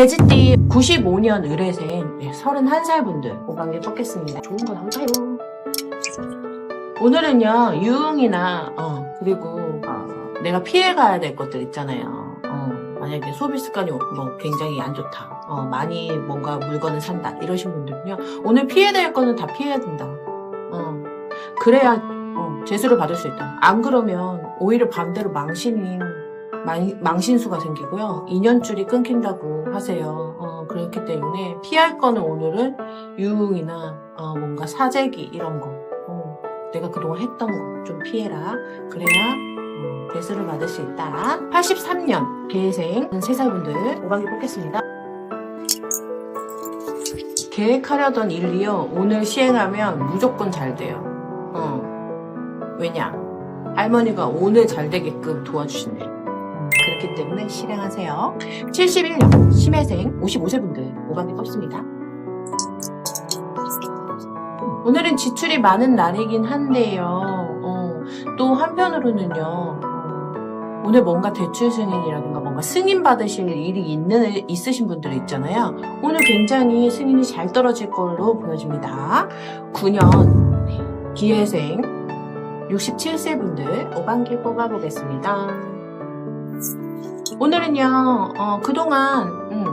돼지띠 95년 의뢰생 네, 31살 분들 오방에 뽑겠습니다. 좋은 건 한가요. 오늘은요 유흥이나 어, 그리고 어, 내가 피해가야 될 것들 있잖아요. 어, 만약에 소비 습관이 뭐 굉장히 안 좋다. 어, 많이 뭔가 물건을 산다 이러신 분들은요 오늘 피해야 거는 다 피해야 된다. 어, 그래야 어, 재수를 받을 수 있다. 안 그러면 오히려 반대로 망신이 망, 망신수가 생기고요. 인연줄이 끊긴다고 하세요. 어, 그렇기 때문에 피할 거는 오늘은 유흥이나 어, 뭔가 사재기 이런 거. 어, 내가 그동안 했던 거 좀 피해라. 그래야 어, 대수를 받을 수 있다. 83년 개생 3살 분들 오방기 뽑겠습니다. 계획하려던 일이요. 오늘 시행하면 무조건 잘 돼요. 어. 왜냐? 할머니가 오늘 잘 되게끔 도와주신대. 음, 그렇기 때문에 실행하세요. 71년 심혜생 55세 분들 오방기 뽑습니다. 오늘은 지출이 많은 날이긴 한데요. 어, 또 한편으로는요. 어, 오늘 뭔가 대출 승인이라든가 뭔가 승인 받으실 일이 있는 있으신 분들 있잖아요. 오늘 굉장히 승인이 잘 떨어질 걸로 보여집니다. 9년 네, 기회생 67세 분들 오반기 뽑아보겠습니다. 오늘은요, 어, 그동안, 음,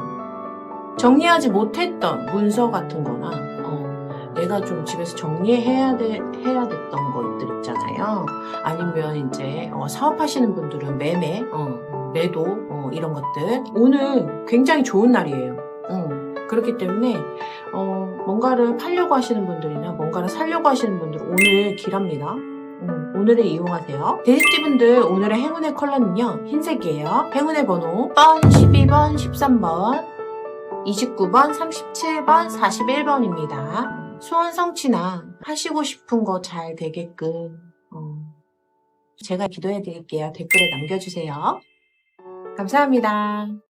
정리하지 못했던 문서 같은 거나, 어, 내가 좀 집에서 정리해야 돼, 해야 됐던 것들 있잖아요. 아니면 이제, 어, 사업하시는 분들은 매매, 어, 매도, 어, 이런 것들. 오늘 굉장히 좋은 날이에요. 음, 그렇기 때문에, 어, 뭔가를 팔려고 하시는 분들이나 뭔가를 살려고 하시는 분들 오늘 길합니다. 음, 오늘을 이용하세요. 돼지띠 분들 오늘의 행운의 컬러는요 흰색이에요. 행운의 번호 1번, 12번, 13번, 29번, 37번, 41번입니다. 소원 성취나 하시고 싶은 거 잘 되게끔 어, 제가 기도해 드릴게요. 댓글에 남겨주세요. 감사합니다.